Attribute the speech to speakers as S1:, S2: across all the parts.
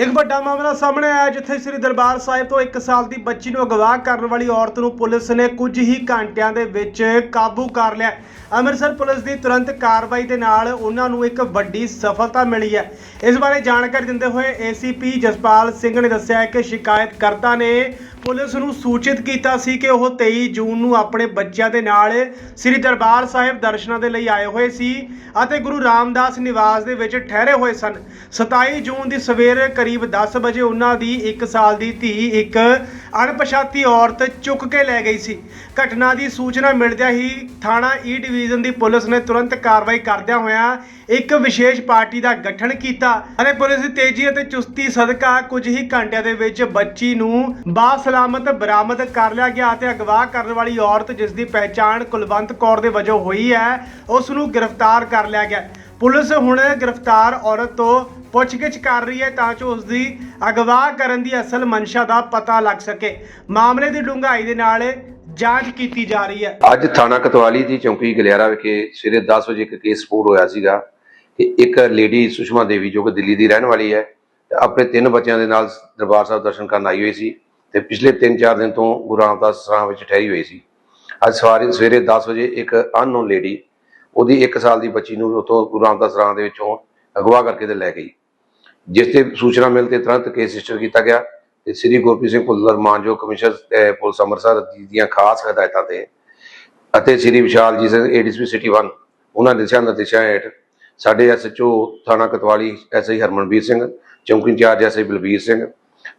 S1: ਇੱਕ ਵੱਡਾ ਮਾਮਲਾ ਸਾਹਮਣੇ ਆਇਆ ਜਿੱਥੇ ਸ੍ਰੀ ਦਰਬਾਰ ਸਾਹਿਬ ਤੋਂ 1 ਸਾਲ ਦੀ ਬੱਚੀ ਨੂੰ ਅਗਵਾ ਕਰਨ ਵਾਲੀ ਔਰਤ ਨੂੰ ਪੁਲਿਸ ਨੇ ਕੁਝ ਹੀ ਘੰਟਿਆਂ ਦੇ ਵਿੱਚ ਕਾਬੂ ਕਰ ਲਿਆ। ਅੰਮ੍ਰਿਤਸਰ ਪੁਲਿਸ ਦੀ ਤੁਰੰਤ ਕਾਰਵਾਈ ਦੇ ਨਾਲ ਉਹਨਾਂ ਨੂੰ ਇੱਕ ਵੱਡੀ ਸਫਲਤਾ ਮਿਲੀ ਹੈ। ਇਸ ਬਾਰੇ ਜਾਣਕਾਰੀ ਦਿੰਦੇ ਹੋਏ ਏਸੀਪੀ ਜਸਪਾਲ ਸਿੰਘ ਨੇ ਦੱਸਿਆ ਕਿ ਸ਼ਿਕਾਇਤਕਰਤਾ ਨੇ ਪੁਲਿਸ ਨੂੰ ਸੂਚਿਤ ਕੀਤਾ ਸੀ ਕਿ ਉਹ 23 ਜੂਨ ਨੂੰ ਆਪਣੇ ਬੱਚਿਆਂ ਦੇ ਨਾਲ ਸ੍ਰੀ ਦਰਬਾਰ ਸਾਹਿਬ ਦਰਸ਼ਨਾਂ ਦੇ ਲਈ ਆਏ ਹੋਏ ਸੀ ਅਤੇ ਗੁਰੂ ਰਾਮਦਾਸ ਨਿਵਾਸ ਦੇ ਵਿੱਚ ਠਹਿਰੇ ਹੋਏ ਸਨ। 27 ਜੂਨ ਦੀ ਸਵੇਰ ਕਰੀਬ 10 ਵਜੇ ਉਹਨਾਂ ਦੀ 1 ਸਾਲ ਦੀ ਧੀ, ਇੱਕ ਅਣਪਛਾਤੀ ਔਰਤ ਚੁੱਕ ਕੇ ਲੈ ਗਈ ਸੀ। ਘਟਨਾ ਦੀ ਸੂਚਨਾ ਮਿਲਦਿਆਂ ਹੀ ਥਾਣਾ e ਈ ਡਿਵੀਜ਼ਨ ਦੀ ਪੁਲਿਸ ਨੇ ਤੁਰੰਤ ਕਾਰਵਾਈ ਕਰਦਿਆਂ ਹੋਇਆਂ ਇੱਕ ਵਿਸ਼ੇਸ਼ ਪਾਰਟੀ ਦਾ ਗਠਨ ਕੀਤਾ ਅਤੇ ਪੁਲਿਸ ਦੀ ਤੇਜ਼ੀ ਅਤੇ ਚੁਸਤੀ ਸਦਕਾ ਕੁਝ ਹੀ ਘੰਟਿਆਂ ਦੇ ਵਿੱਚ ਬੱਚੀ ਨੂੰ ਬਾਸਲਾਮਤ ਬਰਾਮਦ ਕਰ ਲਿਆ ਗਿਆ ਅਤੇ ਅਗਵਾ ਕਰਨ ਵਾਲੀ ਔਰਤ ਜਿਸ ਦੀ ਪਹਿਚਾਣ ਕੁਲਵੰਤ ਕੌਰ ਦੇ ਵਜੋਂ ਹੋਈ ਹੈ, ਉਸ ਨੂੰ ਗ੍ਰਿਫਤਾਰ ਕਰ ਲਿਆ ਗਿਆ। ਪੁਲਿਸ ਹੁਣ ਗ੍ਰਿਫਤਾਰ ਔਰਤ ਤੋਂ ਪੁੱਛਗਿੱਛ ਕਰ ਰਹੀ ਹੈ ਤਾਂ ਜੋ ਉਸ ਦੀ ਅਗਵਾ ਕਰਨ ਦੀ ਅਸਲ ਮਨਸ਼ਾ ਦਾ ਪਤਾ ਲੱਗ ਸਕੇ। ਮਾਮਲੇ ਦੀ ਡੂੰਘਾਈ ਦੇ ਨਾਲ ਜਾਂਚ ਕੀਤੀ ਜਾ ਰਹੀ ਹੈ।
S2: ਅੱਜ ਥਾਣਾ ਕਤਵਾਲੀ ਦੀ ਚੌਂਕੀ ਗਲਿਆਰਾ ਵਿਖੇ ਸਵੇਰੇ 10 ਵਜੇ ਇੱਕ ਕੇਸ ਰਿਪੋਰਟ ਹੋਇਆ ਸੀਗਾ ਕਿ ਇੱਕ ਲੇਡੀ ਸੁਸ਼ਮਾ ਦੇਵੀ ਜੋ ਕਿ ਦਿੱਲੀ ਦੀ ਰਹਿਣ ਵਾਲੀ ਹੈ ਆਪਣੇ ਤਿੰਨ ਬੱਚਿਆਂ ਦੇ ਨਾਲ ਦਰਬਾਰ ਸਾਹਿਬ ਦਰਸ਼ਨ ਕਰਨ ਆਈ ਹੋਈ ਸੀ। ਤੇ ਪਿਛਲੇ 3-4 ਦਿਨ ਤੋਂ ਗੁਰੂ ਰਾਮਦਾਸ ਸਰਾਂ ਵਿੱਚ ਠਹਿਰੀ ਹੋਈ ਸੀ। ਅੱਜ ਸਵਾਰੀ ਸਵੇਰੇ 10 ਵਜੇ ਇੱਕ ਅਨਨੋਨ ਲੇਡੀ ਉਹਦੀ 1 ਸਾਲ ਦੀ ਬੱਚੀ ਨੂੰ ਉੱਥੋਂ ਗੁਰੂ ਰਾਮਦਾਸ ਸਰਾਂ ਦੇ ਵਿੱਚੋਂ ਅਗਵਾ ਕਰਕੇ ਤੇ ਲੈ ਗਈ। ਜਿਸ ਤੇ ਸੂਚਨਾ ਮਿਲ ਤੇ ਤੁਰੰਤ ਕੇਸ ਰਜਿਸਟਰ ਕੀਤਾ ਗਿਆ ਤੇ ਸ੍ਰੀ ਗੁਰਪ੍ਰੀਤ ਸਿੰਘ ਭੁੱਲਰ ਮਾਨਜੋ ਕਮਿਸ਼ਨਰ ਪੁਲਿਸ ਅੰਮ੍ਰਿਤਸਰ ਦੀਆਂ ਖਾਸ ਹਦਾਇਤਾਂ ਤੇ ਅਤੇ ਸ੍ਰੀ ਵਿਸ਼ਾਲ ਜੀ ਸਿੰਘ ਏਡੀਸਪੀ ਸਿਟੀ 1 ਉਹਨਾਂ ਦੇ ਦਿਸ਼ਾ ਨਿਰਦੇਸ਼ਾਂ ਹੇਠ ਸਾਡੇ ਐਸਐਚਓ ਥਾਣਾ ਕਤਵਾਲੀ ਐਸਆਈ ਹਰਮਨਵੀਰ ਸਿੰਘ, ਚੌਂਕੀ ਇੰਚਾਰਜ ਐਸਆਈ ਬਲਬੀਰ ਸਿੰਘ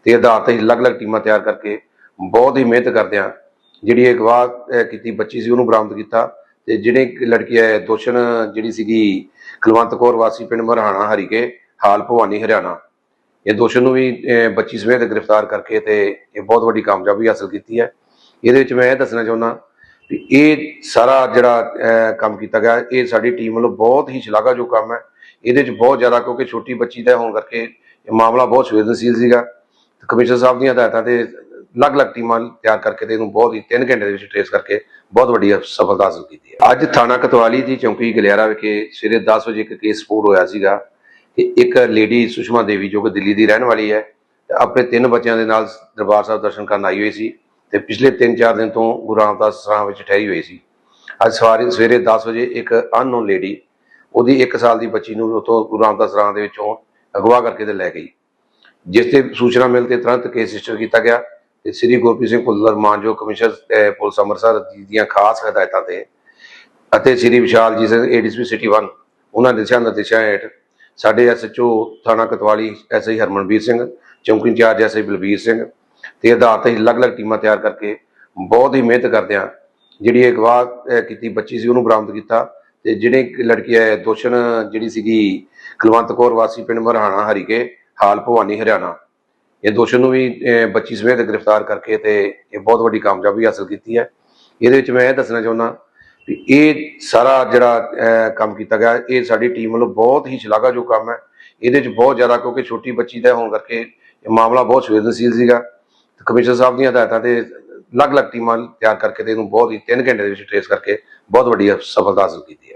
S2: ਤੇ ਆਧਾਰ ਤੇ ਅਲੱਗ-ਅਲੱਗ ਟੀਮਾਂ ਤਿਆਰ ਕਰਕੇ ਬਹੁਤ ਹੀ ਮਿਹਨਤ ਕਰਦਿਆਂ ਜਿਹੜੀ ਇਹ ਅਗਵਾ ਕੀਤੀ ਬੱਚੀ ਸੀ, ਉਹਨੂੰ ਬਰਾਮਦ ਕੀਤਾ। ਤੇ ਜਿਹੜੇ ਲੜਕੀ ਹੈ, ਦੋਸ਼ਣ ਜਿਹੜੀ ਸੀਗੀ ਕੁਲਵੰਤ ਕੌਰ, ਵਾਸੀ ਪਿੰਡ ਮਰਹਾਣਾ, ਹਰੀਕੇ, ਹਾਲ ਭਵਾਨੀ, ਹਰਿਆਣਾ। ਇਹ ਦੋਸ਼ਣ ਨੂੰ ਵੀ ਬੱਚੀ ਸਮੇਤ ਗ੍ਰਿਫਤਾਰ ਕਰਕੇ ਤੇ ਇਹ ਬਹੁਤ ਵੱਡੀ ਕਾਮਯਾਬੀ ਹਾਸਲ ਕੀਤੀ ਹੈ। ਇਹਦੇ ਵਿੱਚ ਮੈਂ ਇਹ ਦੱਸਣਾ ਚਾਹੁੰਦਾ ਵੀ ਇਹ ਸਾਰਾ ਜਿਹੜਾ ਕੰਮ ਕੀਤਾ ਗਿਆ, ਇਹ ਸਾਡੀ ਟੀਮ ਵੱਲੋਂ ਬਹੁਤ ਹੀ ਸ਼ਲਾਘਾਯੋਗ ਕੰਮ ਹੈ। ਇਹਦੇ ਵਿੱਚ ਬਹੁਤ ਜ਼ਿਆਦਾ, ਕਿਉਂਕਿ ਛੋਟੀ ਬੱਚੀ ਦਾ ਹੋਣ ਕਰਕੇ ਇਹ ਮਾਮਲਾ ਬਹੁਤ ਸੰਵੇਦਨਸ਼ੀਲ ਸੀਗਾ। ਕਮਿਸ਼ਨਰ ਸਾਹਿਬ ਦੀਆਂ ਹਦਾਇਤਾਂ ਤੇ ਅਲੱਗ-ਅਲੱਗ ਟੀਮਾਂ ਤਿਆਰ ਕਰਕੇ ਤੇ ਇਹਨੂੰ ਬਹੁਤ ਹੀ 3 ਘੰਟੇ ਦੇ ਵਿੱਚ ਟ੍ਰੇਸ ਕਰਕੇ ਬਹੁਤ ਵੱਡੀ ਸਫਲਤਾ ਹਾਸਲ ਕੀਤੀ ਹੈ। ਅੱਜ ਥਾਣਾ ਕਤਵਾਲੀ ਦੀ ਚੌਂਕੀ ਗਲਿਆਰਾ ਵਿਖੇ ਸਵੇਰੇ 10 ਵਜੇ ਇੱਕ ਕੇਸ ਰਿਪੋਰਟ ਹੋਇਆ ਸੀਗਾ ਕਿ ਇੱਕ ਲੇਡੀ ਸੁਸ਼ਮਾ ਦੇਵੀ ਜੋ ਕਿ ਦਿੱਲੀ ਦੀ ਰਹਿਣ ਵਾਲੀ ਹੈ ਤੇ ਆਪਣੇ ਤਿੰਨ ਬੱਚਿਆਂ ਦੇ ਨਾਲ ਦਰਬਾਰ ਸਾਹਿਬ ਦਰਸ਼ਨ ਕਰਨ ਆਈ ਹੋਈ ਸੀ ਤੇ ਪਿਛਲੇ 3-4 ਦਿਨ ਤੋਂ ਗੁਰੂ ਰਾਮਦਾਸ ਸਰਾਂ ਵਿੱਚ ਠਹਿਰੀ ਹੋਈ ਸੀ। ਅੱਜ ਸਵਾਰੇ ਸਵੇਰੇ 10 ਵਜੇ ਇੱਕ ਅਨਨੋਨ ਲੇਡੀ ਉਹਦੀ 1 ਸਾਲ ਦੀ ਬੱਚੀ ਨੂੰ ਉੱਥੋਂ ਗੁਰੂ ਰਾਮਦਾਸ ਸਰਾਂ ਦੇ ਵਿੱਚੋਂ ਅਗਵਾ ਕਰਕੇ ਤੇ ਲੈ ਗਈ। ਜਿਸ ਤੇ ਸੂਚਨਾ ਮਿਲ ਤੇ ਤੁਰੰਤ ਕੇਸ ਰਜਿਸਟਰ ਕੀਤਾ ਗਿਆ ਤੇ ਸ੍ਰੀ ਗੁਰਪ੍ਰੀਤ ਸਿੰਘ ਭੁੱਲਰ ਮਾਨਜੋ ਕਮਿਸ਼ਨਰ ਪੁਲਿਸ ਅੰਮ੍ਰਿਤਸਰ ਦੀਆਂ ਖਾਸ ਹਦਾਇਤਾਂ ਤੇ ਅਤੇ ਸ੍ਰੀ ਵਿਸ਼ਾਲ ਜੀ ਸਿੰਘ ਏਡੀਸਪੀ ਸਿਟੀ 1 ਉਹਨਾਂ ਦੇ ਦਿਸ਼ਾ ਨਿਰਦੇਸ਼ਾਂ ਹੇਠ ਸਾਡੇ ਐਸਐਚਓ ਥਾਣਾ ਕਤਵਾਲੀ ਐਸਆਈ ਹਰਮਨਵੀਰ ਸਿੰਘ, ਚੌਂਕੀ ਇੰਚਾਰਜ ਐਸਆਈ ਬਲਬੀਰ ਸਿੰਘ ਤੇ ਆਧਾਰ ਤੇ ਅਲੱਗ-ਅਲੱਗ ਟੀਮਾਂ ਤਿਆਰ ਕਰਕੇ ਬਹੁਤ ਹੀ ਮਿਹਨਤ ਕਰਦਿਆਂ ਜਿਹੜੀ ਇਹ ਅਗਵਾ ਕੀਤੀ ਬੱਚੀ ਸੀ ਉਹਨੂੰ ਬਰਾਮਦ ਕੀਤਾ ਤੇ ਜਿਹੜੇ ਲੜਕੀ ਹੈ, ਦੋਸ਼ਣ ਜਿਹੜੀ ਸੀਗੀ ਕੁਲਵੰਤ ਕੌਰ ਵਾਸੀ ਪਿੰਡ ਮਰਹਾਣਾ ਹਰੀਕੇ ਹਾਲ ਭਵਾਨੀ ਹਰਿਆਣਾ। ਇਹ ਦੋਸ਼ੀ ਨੂੰ ਵੀ ਅਹ, ਬੱਚੀ ਸਮੇਤ ਗ੍ਰਿਫਤਾਰ ਕਰਕੇ ਤੇ ਇਹ ਬਹੁਤ ਵੱਡੀ ਕਾਮਯਾਬੀ ਹਾਸਲ ਕੀਤੀ ਹੈ। ਇਹਦੇ ਵਿੱਚ ਮੈਂ ਇਹ ਦੱਸਣਾ ਚਾਹੁੰਦਾ ਵੀ ਇਹ ਸਾਰਾ ਜਿਹੜਾ ਕੰਮ ਕੀਤਾ ਗਿਆ ਇਹ ਸਾਡੀ ਟੀਮ ਵੱਲੋਂ ਬਹੁਤ ਹੀ ਸ਼ਲਾਘਾਯੋਗ ਕੰਮ ਹੈ। ਇਹਦੇ ਵਿੱਚ ਬਹੁਤ ਜ਼ਿਆਦਾ ਕਿਉਂਕਿ ਛੋਟੀ ਬੱਚੀ ਦਾ ਹੋਣ ਕਰਕੇ ਇਹ ਮਾਮਲਾ ਬਹੁਤ ਸੰਵੇਦਨਸ਼ੀਲ ਸੀਗਾ। ਤੇ ਕਮਿਸ਼ਨਰ ਸਾਹਿਬ ਦੀਆਂ ਹਦਾਇਤਾਂ ਤੇ ਅਲੱਗ-ਅਲੱਗ ਟੀਮਾਂ ਤਿਆਰ ਕਰਕੇ ਤੇ ਇਹਨੂੰ ਬਹੁਤ ਹੀ 3 ਘੰਟੇ ਦੇ ਵਿੱਚ ਟ੍ਰੇਸ ਕਰਕੇ ਬਹੁਤ ਵੱਡੀ ਸਫਲਤਾ ਹਾਸਲ ਕੀਤੀ ਹੈ।